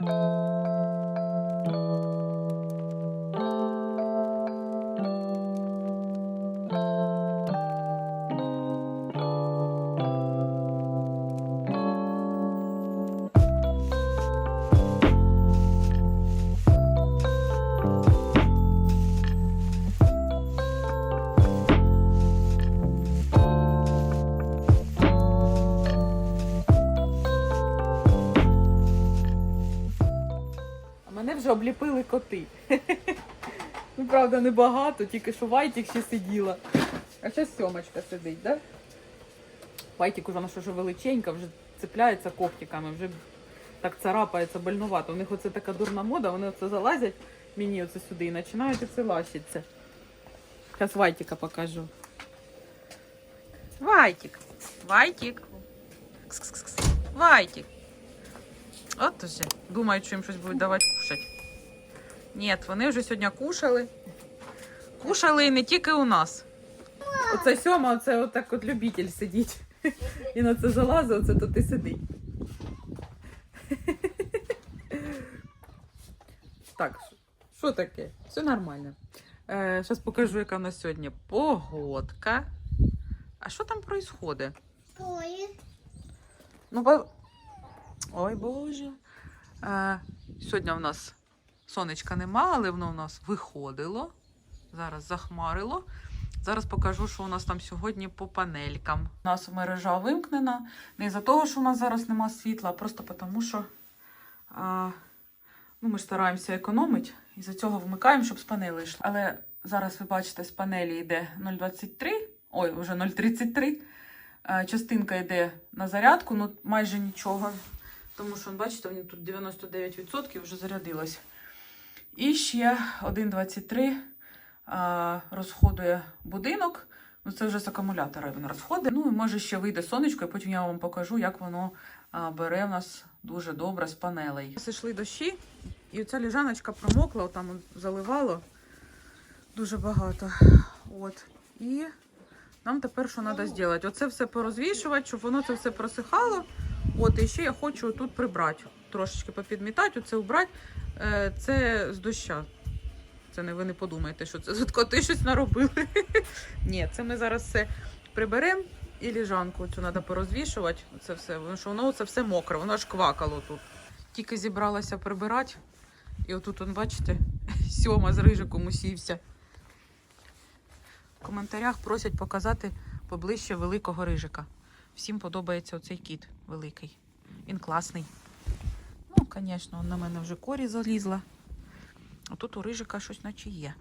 А коти. Ну, правда, небагато, тільки що Вайтік ще сиділа. А зараз сьомочка сидить, так? Да? Вайтік уже що вже величенька, вже цепляється когтиками, вже так царапається больнувато. У них оце така дурна мода, вони оце залазять мені оце сюди і починають оце лащиться. Зараз Вайтіка покажу. Вайтік. Вайтік. Кс-кс-кс. Вайтік. От уже. Думають, що їм щось будуть давати кушати. Ні, вони вже сьогодні кушали. Кушали і не тільки у нас. Оце сьома, оце отак от любитель сидіть. І на це залазить, оце тут і сидить. Так, що таке? Все нормально. Е, Зараз покажу, яка в нас сьогодні погодка. А що там відбувається? Ну, бо... Ой, Боже. Е, сьогодні в нас сонечка нема, але воно в нас виходило. Зараз захмарило. Зараз покажу, що у нас там сьогодні по панелькам. У нас мережа вимкнена. Не із-за того, що у нас зараз нема світла, а просто тому, що а, ну, ми стараємося економити. І за цього вмикаємо, щоб з панелей йшли. Але зараз ви бачите, з панелі йде 0,23, ой, вже 0,33. Е, Частинка йде на зарядку, ну майже нічого. Тому що, бачите, тут 99% вже зарядилось. І ще 1,23 а, розходує будинок. Ну, це вже з акумулятора він розходить. Ну і може ще вийде сонечко, і потім я вам покажу, як воно бере в нас дуже добре з панелей. Сійшли дощі, і оця ліжаночка промокла, там заливало дуже багато. От. І нам тепер що треба зробити? Оце все порозвішувати, щоб воно це все просихало. От, і ще я хочу тут прибрати, трошечки попідмітати, оце убрати. Е, Це з доща. Це не ви не подумайте, що це коти щось наробили. Ні, це ми зараз все приберемо і ліжанку цю треба порозвішувати. Це все, що воно це все мокре, воно аж квакало тут. Тільки зібралася прибирати. І отут, он, бачите, сьома з рижиком усівся. В коментарях просять показати поближче великого рижика. Всім подобається оцей кіт великий. Він класний. Звісно, на мене вже корі залізла. А тут у рижика щось наче є.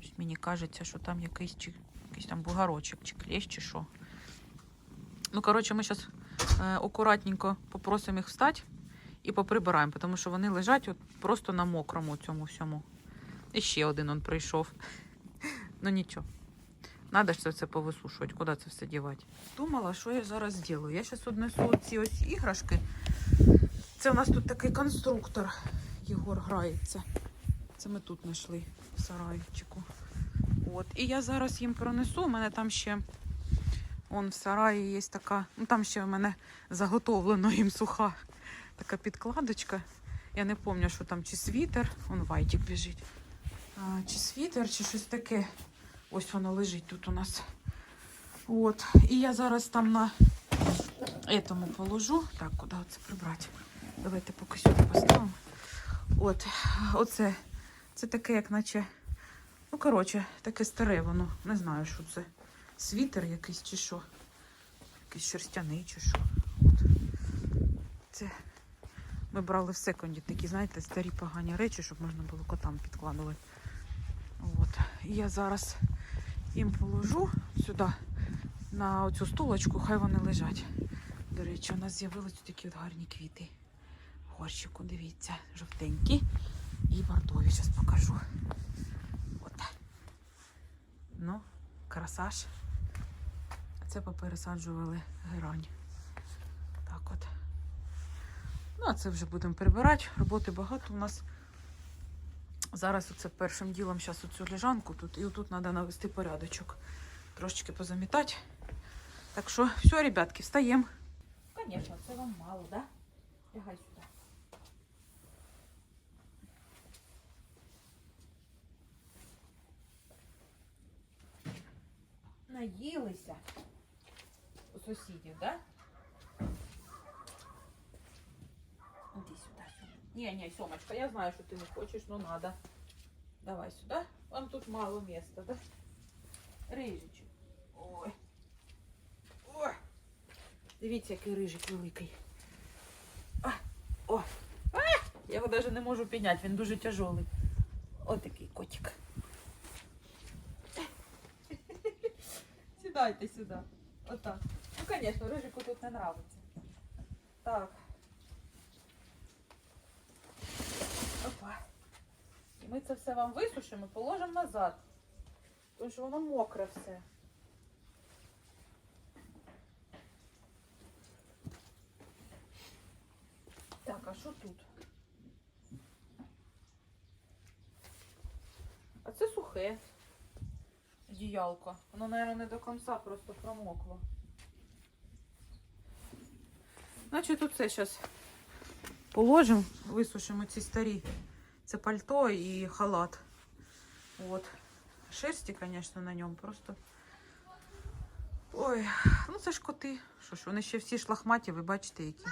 Щось мені кажеться, що там якийсь, чи, якийсь там бугарочок, чи клещ, чи що. Ну, коротше, ми зараз е, акуратненько попросимо їх встати і поприбираємо, тому що вони лежать от просто на мокрому цьому всьому. І ще один он прийшов. Ну нічого. Надо ж це все повисушувати, куди це все дівати. Думала, що я зараз зроблю. Я зараз однесу ці ось іграшки. Це у нас тут такий конструктор. Єгор грається. Це ми тут знайшли в сарайчику. От. І я зараз їм пронесу. У мене там ще он в сараї є така. Ну там ще в мене заготовлено їм суха така підкладочка. Я не пам'ятаю, що там чи світер, он вайтик біжить. А, чи світер, чи щось таке. Ось воно лежить тут у нас. От. І я зараз там на этому положу. Так, куди це прибрати? Давайте поки сюди поставимо. От, оце. Це таке, як наче. Ну, коротше, таке старе воно. Не знаю, що це. Світер якийсь чи що. Якийсь шерстяний чи що. От. Це ми брали в секунді такі, знаєте, старі погані речі, щоб можна було котам підкладувати. От. І я зараз їм положу сюди на оцю стулочку, хай вони лежать. До речі, у нас з'явились такі от гарні квіти. Горщику, дивіться, жовтенькі і бордові. Зараз покажу. От. Ну, красаж. Це попересаджували герань. Так от. Ну, а це вже будемо прибирати. Роботи багато у нас. Зараз оце першим ділом зараз оцю лежанку тут. І отут треба навести порядочок. Трошечки позамітати. Так що, все, ребятки, встаємо. Звісно, це вам мало, да? Лягай сюди. наїлися у сусідів, да? Іди сюди, сюди. Ні, ні, Сьомочка, я знаю, що ти не хочеш, но надо. Давай сюди. Вам тут мало місця, да? Рижичок. Ой. Ой. Дивіться, який рижик великий. А, о. А, я його навіть не можу підняти, він дуже тяжелий. Ось такий котик. Сідайте сюди. Отак. Ну, звісно, рижику тут не нравиться. Так. Опа. І ми це все вам висушимо, положимо назад. Тому що воно мокре все. Так, а що тут? А це сухе. Одіялко. Воно, мабуть, не до кінця просто промокло. Значить, тут це зараз положимо, висушимо ці старі. Це пальто і халат. От. Шерсті, звісно, на ньому просто. Ой, ну це ж коти. Що ж, вони ще всі шлахматі, ви бачите, які.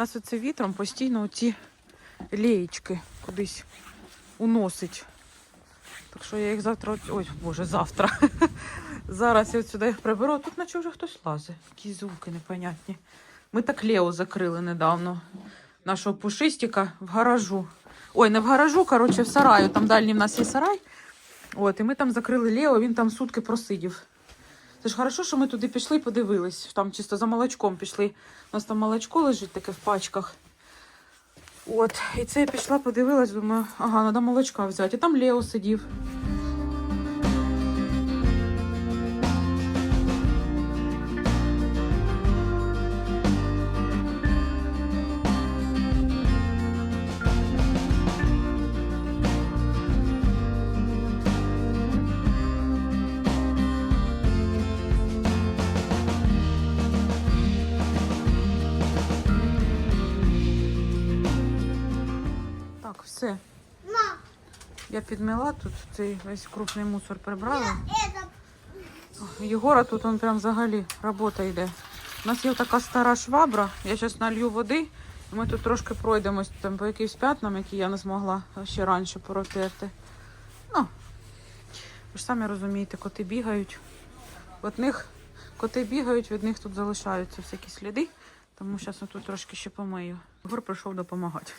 Нас оце вітром постійно оці леєчки кудись уносить. Так що я їх завтра. Ой, боже, завтра. Зараз я от сюди їх приберу. Тут наче вже хтось лазить. Якісь звуки непонятні. Ми так Лео закрили недавно. Нашого пушистика в гаражу. Ой, не в гаражу, коротше, в сараю. Там дальній в нас є сарай. От, і ми там закрили Лео, він там сутки просидів. Це ж хорошо, що ми туди пішли подивились. Там чисто за молочком пішли. У нас там молочко лежить таке в пачках. От, і це я пішла, подивилась, думаю, ага, треба молочка взяти. І там Лео сидів. Все. Я підмила тут цей весь крупний мусор прибрала. Єгора тут он прям взагалі робота йде. У нас є така стара швабра. Я зараз налью води, і ми тут трошки пройдемось там по якимсь п'ятнам, які я не змогла ще раніше протерти. Ну, ви ж самі розумієте, коти бігають. От них коти бігають, від них тут залишаються всякі сліди. Тому зараз я тут трошки ще помию. Єгор прийшов допомагати.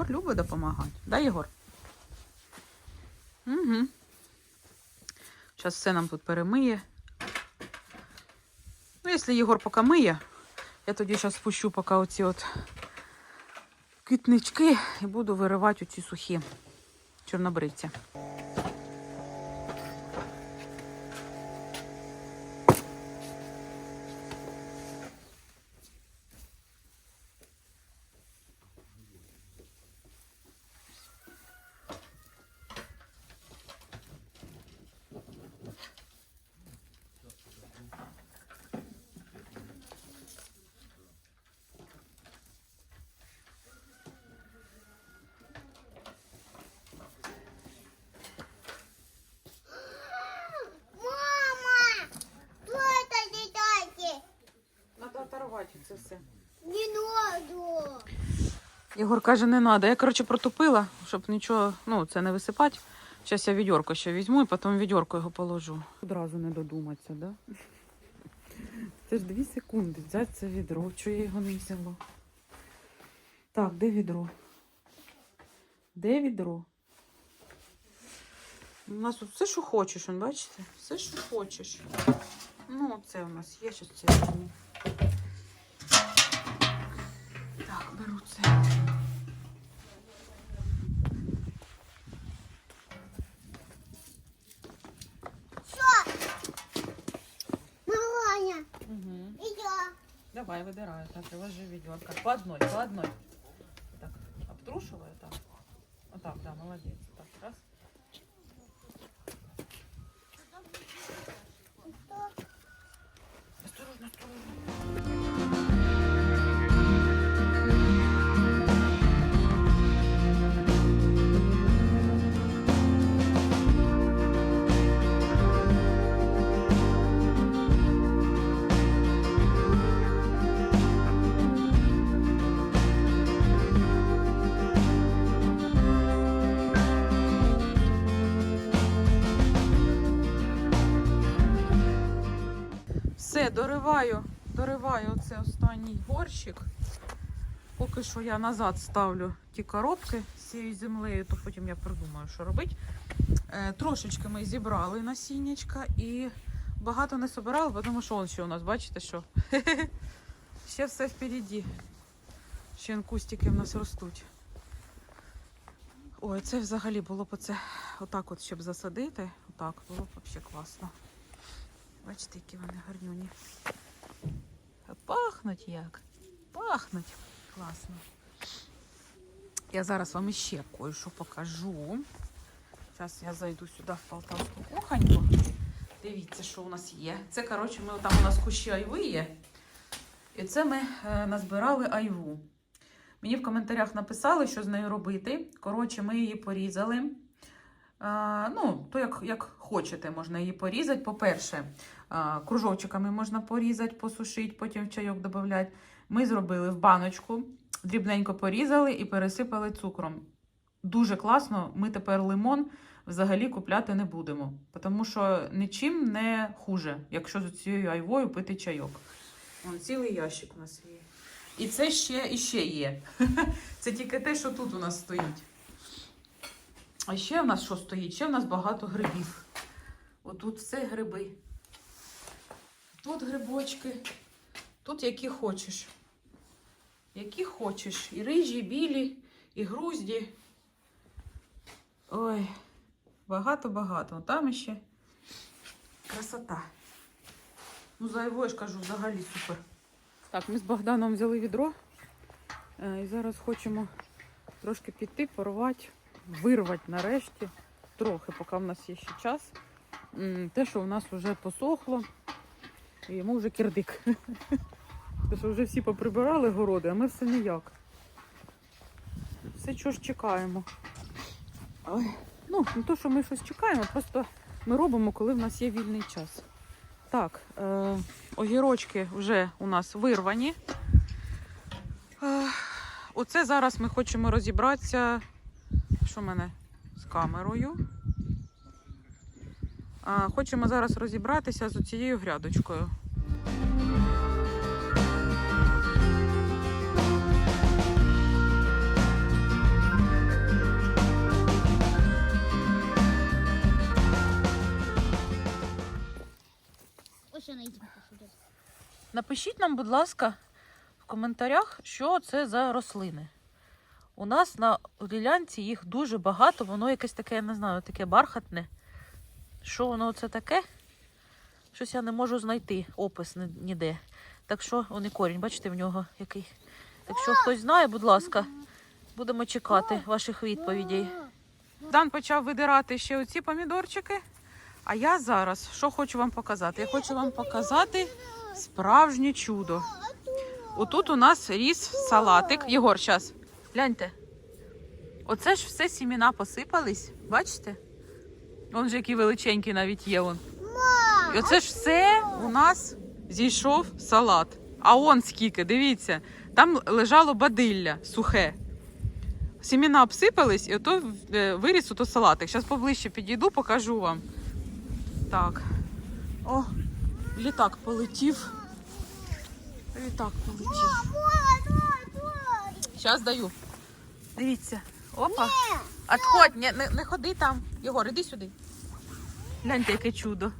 Єгор любить допомагати. Да, Єгор? Угу. Зараз все нам тут перемиє. Ну, якщо Єгор поки миє, я тоді зараз спущу поки оці от квітнички і буду виривати оці сухі чорнобривці. Це все. Не надо. Єгор каже, не треба. Я, коротше, протупила, щоб нічого, ну, це не висипати. Зараз я відьорко ще візьму і потім відьорко його положу. Одразу не додуматися, да? Це ж дві секунди. Взяти це відро. Чого я його не взяла? Так, де відро? Де відро? У нас тут все, що хочеш, бачите? Все, що хочеш. Ну, це у нас є, щось це візьму. Так, беру це. Малая, Угу. иди. Давай, выбираю. Так, и ложи ведерко. По одной, по одной. Так, обтрушиваю так. Вот так, да, молодец. Дориваю, дориваю оце останній горщик. Поки що я назад ставлю ті коробки з цією землею, то потім я придумаю, що робити. Е, трошечки ми зібрали насіннячка і багато не собирали, тому що он ще у нас, бачите, що ще все впереді. Ще кустики в нас ростуть. Ой, це взагалі було б оце отак от, щоб засадити. Отак було б взагалі класно. Бачите, які вони гарнюні. Пахнуть як. Пахнуть. Класно. Я зараз вам іще кое-що покажу. Зараз я зайду сюди в полтавську кухоньку. Дивіться, що у нас є. Це, коротше, ми там у нас кущі айви є. І це ми е, назбирали айву. Мені в коментарях написали, що з нею робити. Коротше, ми її порізали. А, ну, то як, як хочете, можна її порізати. По-перше, кружочками можна порізати, посушити, потім в чайок додати. Ми зробили в баночку, дрібненько порізали і пересипали цукром. Дуже класно. Ми тепер лимон взагалі купляти не будемо, тому що нічим не хуже, якщо з цією айвою пити чайок. Вон цілий ящик у нас є. І це ще і ще є. Це тільки те, що тут у нас стоїть. А ще в нас що стоїть? Ще в нас багато грибів. Отут все гриби. Тут грибочки. Тут які хочеш. Які хочеш. І рижі, і білі, і грузді. Ой, багато-багато. Там ще красота. Ну, за його, я ж кажу, взагалі супер. Так, ми з Богданом взяли відро. е, І зараз хочемо трошки піти, порвати, вирвати нарешті. Трохи, поки в нас є ще час. Те, що в нас вже посохло, і йому вже кирдик. Те, що вже всі поприбирали городи, а ми все ніяк. Все чого ж чекаємо. Ой. Ну, не то, що ми щось чекаємо, просто ми робимо, коли в нас є вільний час. Так, е, огірочки вже у нас вирвані. Е, оце зараз ми хочемо розібратися. Що в мене з камерою? А, хочемо зараз розібратися з цією грядочкою. Напишіть нам, будь ласка, в коментарях, що це за рослини. У нас на ділянці їх дуже багато, воно якесь таке, я не знаю, таке бархатне. Що воно це таке? Щось я не можу знайти опис ніде. Так що, он і корінь, бачите, в нього який. Якщо хтось знає, будь ласка, будемо чекати ваших відповідей. Дан почав видирати ще оці помідорчики. А я зараз що хочу вам показати? Я хочу вам показати справжнє чудо. Отут у нас ріс салатик. Єгор, зараз, гляньте. Оце ж все сіміна посипались, бачите? Вон же який величенький навіть є. Вон. І оце ж все у нас зійшов салат. А он скільки, дивіться, там лежало бадилля сухе. Сіміна обсипались, і ото е, виріс ото салатик. Зараз поближче підійду, покажу вам. Так. О, літак полетів. Літак полетів. Зараз даю. Дивіться. Опа. Отходь, не, не, не ходи там. Єгор, іди сюди. Гляньте, яке чудо.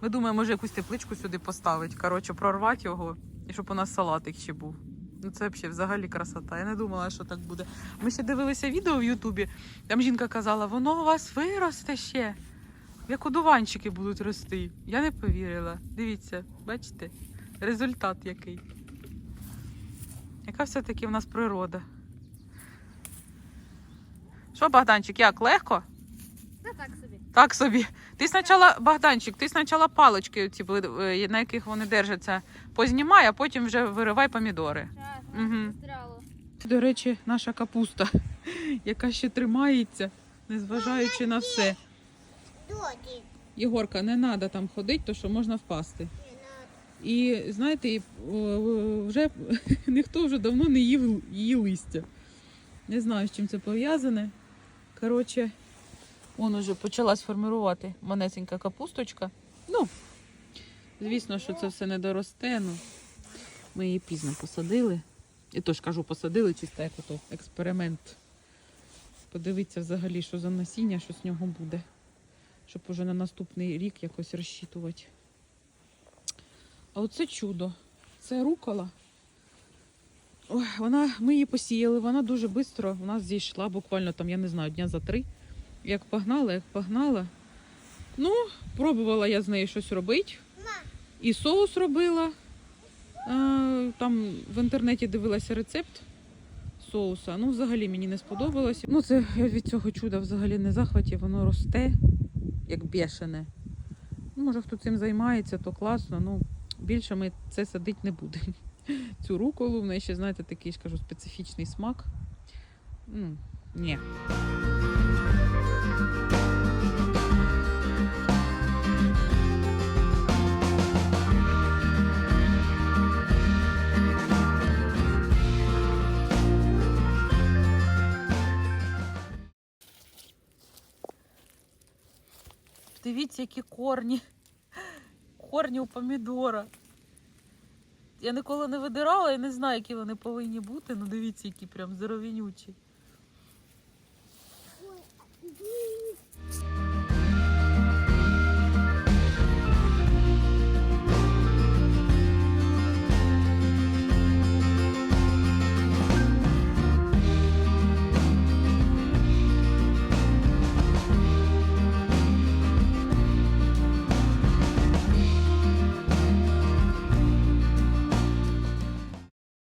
Ми думаємо, може якусь тепличку сюди поставити. Коротше, прорвати його і щоб у нас салатик ще був. Ну це взагалі, взагалі красота. Я не думала, що так буде. Ми ще дивилися відео в Ютубі. Там жінка казала, воно у вас виросте ще. Як одуванчики будуть рости. Я не повірила. Дивіться, бачите? Результат який. Яка все-таки в нас природа? Що, Богданчик, як легко? Та так собі. Так собі. Ти спочатку, Богданчик, ти спочатку палички, ці, е, на яких вони держаться, познімай, а потім вже виривай помідори. Мгм. До речі, наша капуста, яка ще тримається, незважаючи на все. Єгорка, не треба там ходити, то що можна впасти. І знаєте, вже ніхто вже давно не їв її листя. Не знаю, з чим це пов'язане. Коротше, он уже почалась формувати манесенька капусточка. Ну, звісно, що це все не доросте. Ну, ми її пізно посадили. І то ж кажу, посадили чисто як ото експеримент. Подивитися взагалі, що за насіння, що з нього буде. Щоб уже на наступний рік якось розчитувати. А оце чудо. Це рукола. Ой, вона, ми її посіяли, вона дуже швидко у нас зійшла, буквально там, я не знаю, дня за три. Як погнала, як погнала. Ну, пробувала я з нею щось робити. І соус робила. Е, Там в інтернеті дивилася рецепт соуса. Ну, взагалі мені не сподобалося. Ну, це від цього чуда взагалі не захваті, воно росте, як бешене. Ну, може, хто цим займається, то класно. Ну, більше ми це садити не будемо. Цю руколу, в неї ще, знаєте, такий ж кажу, специфічний смак. М, Ні. Дивіться, які корні. Корні у помідора. Я ніколи не видирала і не знаю, які вони повинні бути. Ну дивіться, які прям здоровенючі.